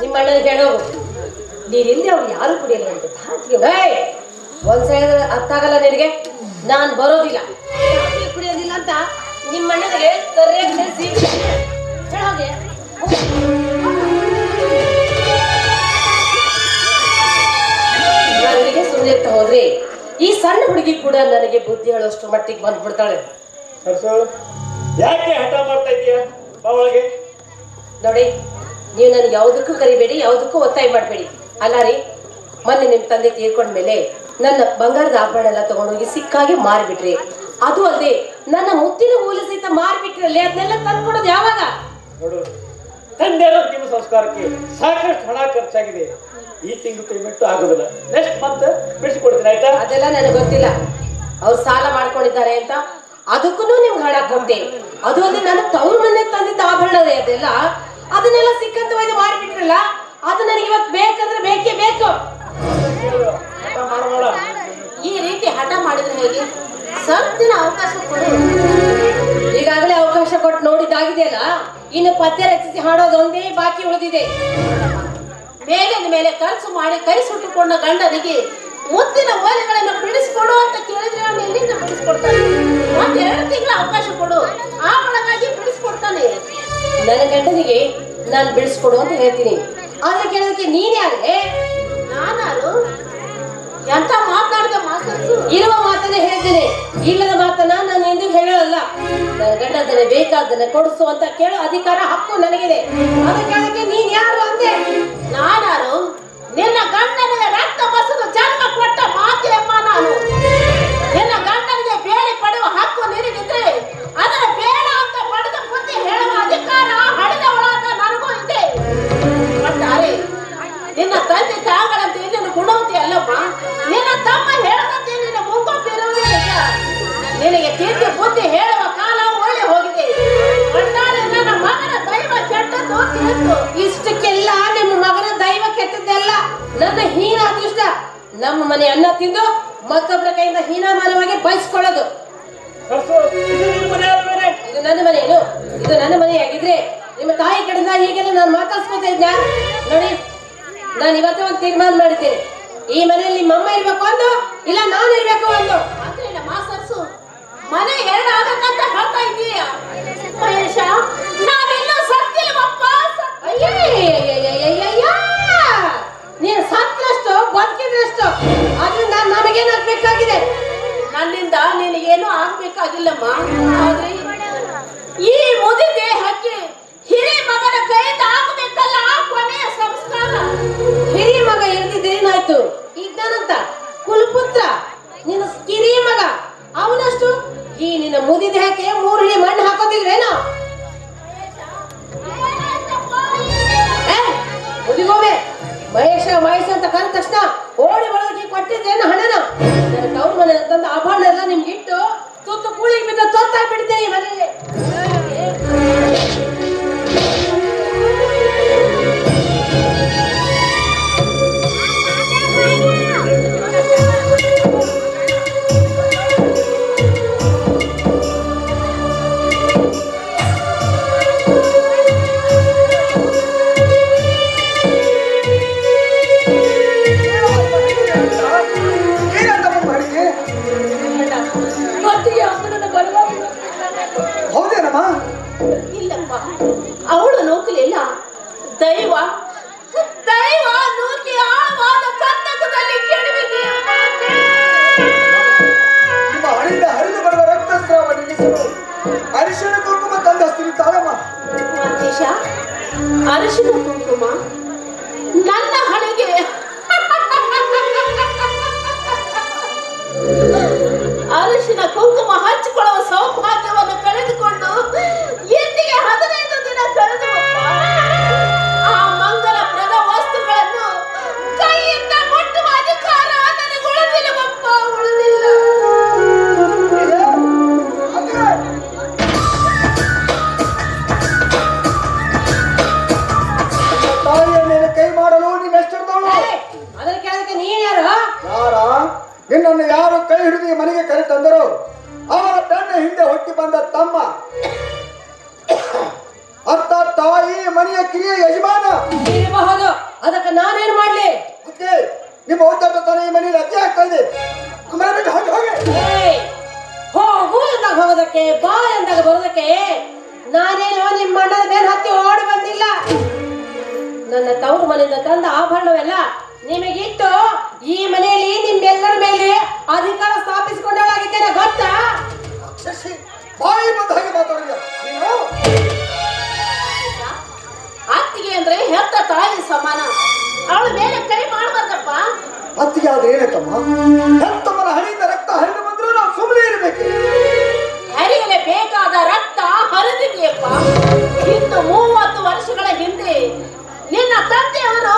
ನಿಮ್ಮ ಅಣ್ಣನ ಹೇಳೋಗು ನೀನಿಂದೆ ಅವ್ರು ಯಾರು ಕುಡಿಯಲ್ಲ ಅಂತ ಒಂದ್ಸಲ ಅರ್ಥ ಆಗಲ್ಲ ನಿನಗೆ? ನಾನು ಬರೋದಿಲ್ಲ. ಕುಡಿಯೋದಿಲ್ಲ ಅಂತ ನಿಮ್ಮ ಅಣ್ಣನಿಗೆ ಹೇಳೋಗೆ ನನಗೆ ಸುಮ್ಮನೆ ಹೋದ್ರೆ. ಈ ಸಣ್ಣ ಹುಡುಗಿ ಕೂಡ ನನಗೆ ಬುದ್ಧಿ ಹೇಳೋಷ್ಟು ಮಟ್ಟಿಗೆ ಬಂದ್ಬಿಡ್ತಾಳೆ. ಯಾಕೆ ಹಠ ಮಾಡ್ತಾ ಇದೀಯ? ನೋಡಿ ನೀವು ನನಗೆ ಯಾವುದಕ್ಕೂ ಕರಿಬೇಡಿ ಯಾವುದಕ್ಕೂ ಒತ್ತಾಯ ಮಾಡಬೇಡಿ. ಅಲ್ಲ ರೀ ಮೊನ್ನೆ ನಿಮ್ಮ ತಂದೆ ತೀರ್ಕೊಂಡ್ಮೇಲೆ ನನ್ನ ಬಂಗಾರದ ಆಭರಣ ಎಲ್ಲ ತಗೊಂಡೋಗಿ ಸಿಕ್ಕಾಗೆ ಮಾರಿಬಿಟ್ರಿ. ಅದು ಅಲ್ಲದೆ ನನ್ನ ಮುತ್ತಿನ ಮೂಲ ಸಹಿತ ಮಾರಿಬಿಟ್ರಲ್ಲಿ ಅದನ್ನೆಲ್ಲ ತಂದ್ಕೊಡೋದು ಯಾವಾಗ? ತಂದೆ ಅಂತಿಮ ಸಂಸ್ಕಾರಕ್ಕೆ ಸಾಕಷ್ಟು ಹಣ ಖರ್ಚಾಗಿದೆ. ಈ ತಿಂಗಳು ಪೇಮೆಂಟ್ ಆಗೋದಿಲ್ಲ. ನೆಕ್ಸ್ಟ್ ಮಂತ್ ಬಿಡಿಸಿಕೊಡ್ತೀನಿ ಆಯ್ತಾ? ಅದೆಲ್ಲ ನನಗೆ ಗೊತ್ತಿಲ್ಲ. ಅವ್ರು ಸಾಲ ಮಾಡ್ಕೊಂಡಿದ್ದಾರೆ ಅಂತ ಅದಕ್ಕೂ ನಿಮ್ಗೆ ಹಣ ಕೊಡ್ತೀನಿ ಅದು ಅಲ್ಲದೆ ನಾನು ತವ್ರ ಮನೆ ತಂದಿದ್ದ ಆಭರಣ ಅದೆಲ್ಲ? ಅದನ್ನೆಲ್ಲ ಸಿಕ್ಕಂತ ಒಯ್ದು ಮಾಡಿಬಿಟ್ರಲ್ಲ, ಅದು ನನಗೆ ಇವತ್ತು ಬೇಕಂದ್ರೆ ಬೇಕೇ ಬೇಕು. ಈ ರೀತಿ ಹಠ ಮಾಡಿದ್ರೆ ಹೇಗೆ? ಸ್ವಲ್ಪ ಅವಕಾಶ ಕೊಡು. ಈಗಾಗಲೇ ಅವಕಾಶ ಕೊಟ್ಟು ನೋಡಿದ್ದಾಗಿದೆಯಲ್ಲ, ಇನ್ನು ಪತ್ತೆ ರಚಿಸಿ ಹಾಡೋದೊಂದೇ ಬಾಕಿ ಉಳಿದಿದೆ. ಮೇಲಿನ ಮೇಲೆ ಖರ್ಚು ಮಾಡಿ ಕೈ ಸುಟ್ಟುಕೊಂಡ ಗಂಡನಿಗೆ ಮುತ್ತಿನ ಓಲೆಗಳನ್ನು ಬಿಡಿಸ್ಕೊಡು ಅಂತ ಕೇಳಿದ್ರೆ ಅವನು ಎಲ್ಲಿಂದ ಬಿಡಿಸ್ಕೊಡ್ತಾನೆ? ಮತ್ತೆ ಎರಡು ತಿಂಗಳ ಅವಕಾಶ ಕೊಡು. ಆ ಒಳಗಾಗಿ ಬಿಡಿಸ್ಕೊಡ್ತಾನೆ. ನನ್ನ ಗಂಡನಿಗೆ ನಾನು ಬಿಡಿಸ್ಕೊಡು ಅಂತ ಹೇಳ್ತೀನಿ. ಆದ್ರೆ ಕೇಳೋದಕ್ಕೆ ನೀನ್ ಯಾರೇ ನಾನಾರು? ಎಂತ ಮಾತಾಡಿದ ಮಾತು ಇರುವ ಮಾತನ್ನೇ ಹೇಳ್ತೀನಿ. ಇಲ್ಲದ ಮಾತನ್ನ ನಾನು ಎಂದು ಹೇಳಲ್ಲ. ನನ್ನ ಗಂಡದನ್ನ ಬೇಕಾದನ್ನ ಕೊಡಿಸು ಅಂತ ಕೇಳೋ ಅಧಿಕಾರ ಹಕ್ಕು ನನಗಿದೆ. ಅದಕ್ಕೆ ನನ್ನ ಹೀನ ಅದೃಷ್ಟ ನಮ್ಮ ಮನೆ ಅನ್ನ ತಿಂದು ಮತ್ತೊಬ್ಬರ ಕೈಯಿಂದ ಹೀನಮಾನವಾಗಿ ಬಯಸ್ಕೊಳ್ಳೋದು ಇದು ನಿನ್ನ ಮನೆ ಅಲ್ವೇನೆ? ಇದು ನನ್ನ ಮನೆಯೇನು ಇದು ನನ್ನ ಮನೆಯಾಗಿದ್ರೆ ನಿಮ್ಮ ತಾಯಿ ಕಡೆಯಿಂದ ಹೀಗೆಲ್ಲ ನಾನು ಮಾತಾಡ್ಸ್ಕೊತಾ ಇದ್ದ ನೋಡಿ ನಾನು ಇವತ್ತು ಒಂದು ತೀರ್ಮಾನ ಮಾಡ್ತೀನಿ ಈ ಮನೆಯಲ್ಲಿ ಮಮ್ಮ ಅಮ್ಮ ಇರ್ಬೇಕು ಒಂದು ಇಲ್ಲ ನಾನು ಇರ್ಬೇಕು ಒಂದು ಮಾಸ್ತರ್ಸು ಮನೆ ಎರಡು ಆಗಕ್ಕಂತ ಹೇಳ್ತಾ ಇದ್ದೀಯ? ಮಹೇಶ ಬದುಕಿದ್ರಷ್ಟು ಆದ್ರಿಂದ ನನಗೇನಾಗಬೇಕಾಗಿದೆ? ನನ್ನಿಂದ ನಿನಗೇನು ಆಗ್ಬೇಕಾಗಿಲ್ಲಮ್ಮ. ಬಿದ್ದ ತೊತ್ತಾಗ್ಬಿಟ್ಟಿದ್ದೆ ಈ ಮಹೇಶ ಅರಿಶಿನ ತಮ್ಮ ಅತ್ತ ತಾಯಿ ಮನೆಯ ಕಿರಿಯ ಯಜಮಾನ. ಅದಕ್ಕೆ ನಾನೇನ್ ಮಾಡ್ಲಿ? ನಿಮ್ಮ ಹೋಗ್ತಾ ಬರ್ತಾನೆ ಈ ಮನೆಯಲ್ಲಿ ರಜೆ ಆಗ್ತಾ ಇದೆ. ಬಿಟ್ಟು ಹೊರಟು ಹೋಗಿ. ಹೋಗೋದಕ್ಕೆ ಬಾ ಎಂದಾಗ ಬರೋದಕ್ಕೆ. ನಾನೇನೋ ನಿಮ್ಮ ಮಣ್ಣದ ಮೇಲೆ ಹತ್ತಿ ಓಡಿ ಬಂದಿಲ್ಲ? ನನ್ನ ತವರು ಮನೆಯಿಂದ ತಂದ ಆಭರಣವೆಲ್ಲ ನಿಮಗಿತ್ತು ಈ ಮನೆಯಲ್ಲಿ ನಿಮ್ಮೆಲ್ಲರ ಮೇಲೆ ಅಧಿಕಾರ ಸ್ಥಾಪಿಸಿಕೊಂಡವಳಾಗಿದ್ದೇನೆ ಗೊತ್ತಾ? ಬಾಯಿ ಬಂದ ಹಾಗೆ ಮಾತಾಡಿದ ನೀನು? ಅತ್ತಿಗೆ ಅಂದ್ರೆ ಹೆತ್ತ ತಾಯಿ ಸಮಾನ. ಅವಳು ಮೇಲೆ ಕೈ ಮಾಡಬಾರ್ದಪ್ಪ. ಅತ್ತಿಗೆ ಆದ್ರೆ ಏನಕ್ಕಮ್ಮ ಹೆತ್ತಮ್ಮನ ಹಣಿಯಿಂದ ರಕ್ತ ಹರಿದು ಬಂದ್ರು ನಾವು ಸುಮ್ಮನೆ ಇರಬೇಕು. ಹರಿಯಲೆ ಬೇಕಾದ ರಕ್ತ ಹರಿದಿದೆಯಪ್ಪ. ಇನ್ನು ಮೂವತ್ತು ವರ್ಷಗಳ ಹಿಂದೆ ನಿನ್ನ ತಂದೆಯವರು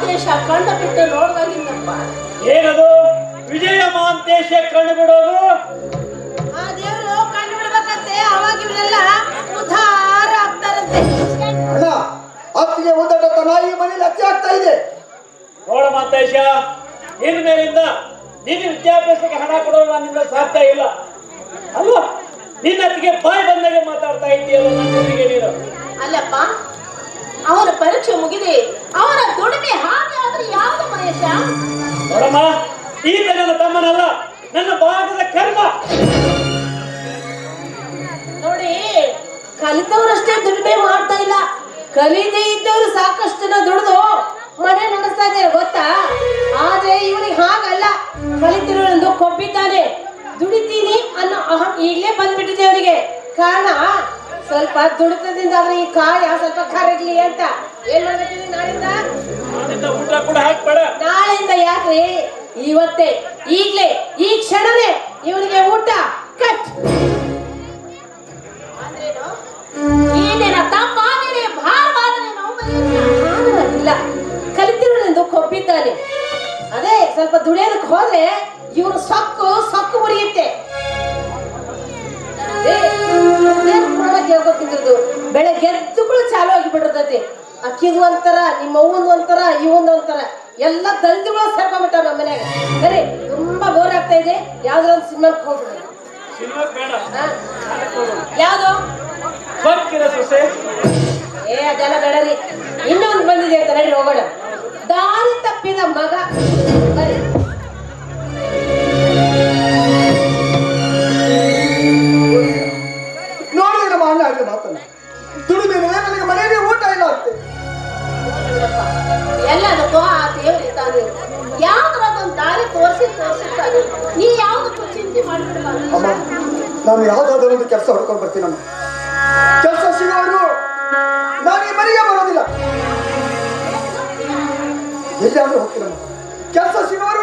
ಮಹಾಂತೇಶ ಕಣ್ಣು ಬಿಟ್ಟು ನೋಡ್ದಾಗಿಂದಪ್ಪ. ಏನದು? ವಿಜಯ ಮಹಾಂತೇಶ ಕಣ್ಣು ಬಿಡೋದು ಆ ದೇವರು ಕಂಡು ಬಿಡ್ಬೇಕಂತೆ ಅವಾಗ ಇವರೆಲ್ಲ ಉದ್ಧಾರ ಆಗ್ತಾರಂತೆ. ಅಣ್ಣ ಅತ್ತಿಗೆ ಉದ್ದಟತನ ತನ ಈ ಮನೆಯಲ್ಲಿ ಅಜ್ಜೆ ಆಗ್ತಾ ಇದೆ. ನೋಡ ಮಹಾಂತೇಶ ಇನ್ ಮೇಲಿಂದ ನಿನ್ನ ವಿದ್ಯಾಭ್ಯಾಸಕ್ಕೆ ಹಣ ಕೊಡೋದು ನನ್ನಿಂದ ಸಾಧ್ಯ ಇಲ್ಲ. ಅಲ್ವಾ? ನಿನ್ನ ಅತ್ತಿಗೆ ಬಾಯಿ ಬಂದಾಗ ಮಾತಾಡ್ತಾ ಇದ್ದೀಯಲ್ಲ ನನ್ನ ನೀನು. ಅಲ್ಲಪ್ಪ ಅವನ ಪರೀಕ್ಷೆ ಮುಗಿದೆ ಅವನ ದುಡಿಮೆ ಹಾಗೆ ಆದ್ರೆ ಯಾವುದು ಮಹೇಶ ನೋಡಮ್ಮ ನನ್ನ ತಮ್ಮನಲ್ಲ ನನ್ನ ಭಾಗದ ಕರ್ಮ. ನೋಡಿ ಕಲಿತವರಷ್ಟೇ ದುಡಿಮೆ ಮಾಡ್ತಾ ಇಲ್ಲ. ಕಲಿದೇ ಇದ್ದವರು ಸಾಕಷ್ಟು ಜನ ದುಡಿದು ಮನೆ ನಡೆಸ್ತಾ ಇದ್ದಾರೆ ಗೊತ್ತಾ? ಆದ್ರೆ ಇವನಿಗೆ ಹಾಗಲ್ಲ. ಕಲಿತಿರೋದು ಕೊಬ್ಬಿದ್ದಾನೆ. ದುಡಿತೀನಿ ಅನ್ನೋ ಅಹಂ ಈಗಲೇ ಬಂದ್ಬಿಟ್ಟಿದೆ ಅವರಿಗೆ. ಕಾರಣ ಸ್ವಲ್ಪ ದುಡಿತದಿಂದ ಆದ್ರೆ ಈ ಕಾಯ ಸ್ವಲ್ಪ ಕರಗ್ಲಿ ಅಂತ. ಏನ್ ಮಾಡ್ಬೇಕು ನಾಳಿಂದ? ನಾನಿಂದ ಊಟ ಕೂಡ ಹಾಕ್ಬೇಡ. ನಾಳೆಯಿಂದ ಯಾಕ್ರಿ ಇವತ್ತೇ ಈಗ್ಲೇ ಈ ಕ್ಷಣವೇ ಇವನಿಗೆ ಊಟ. ಕಟ್. ಇಲ್ಲ ಕಲಿತಿರೋನೆಂದು ಕೊಬ್ಬಿದ್ದಾನೆ. ಅದೇ ಸ್ವಲ್ಪ ದುಡಿಯೋದಕ್ಕೆ ಹೋದ್ರೆ ಬೆಳಗ್ಗೆ ಎದ್ದು ಕೂಡ ಚಾಲು ಆಗಿಬಿಟ್ಟಿರ್ತೈತಿ. ಅಕ್ಕಿದು ಒಂಥರ ನಿಮ್ಮ ಅವ್ವಂದು ಒಂಥರ ಇವಂದು ಒಂಥರ. ಎಲ್ಲ ದಂಧಿಗಳು ಸೇರ್ಕೊಂಡ್ಬಿಟ್ಟಾವ ನಮ್ಮ ಮನೆಯಾಗ. ಸರಿ ತುಂಬಾ ಬೋರ್ ಆಗ್ತಾ ಇದೆ. ಯಾವ್ದಾರ ಒಂದು ಸಿನಿಮಾಕ್ಕೆ ಹೋಗ್ಬಿಡಿ? ಯಾವ್ದು? ಏ ಅದೆಲ್ಲ ಬೇಡ ರೀ. ಇನ್ನೊಂದು ಬಂದಿದೆ ಅಂತ ನಡಿ ಹೋಗೋಣ. ದಾರಿ ತಪ್ಪಿದ ಮಗ ನಾನು ಯಾವ್ದಾದ್ರು ಒಂದು ಕೆಲಸ ಹೊಡ್ಕೊಂಡು ನಾನು. ಕೆಲಸ ಸಿಗೋರು ನಾನು ಈ ಮನೆಗೆ ಬರೋದಿಲ್ಲ. ಎಲ್ಲಾದ್ರೂ ಹೋಗ್ತೀನಮ್ಮ ಕೆಲಸ ಸಿಗೋರು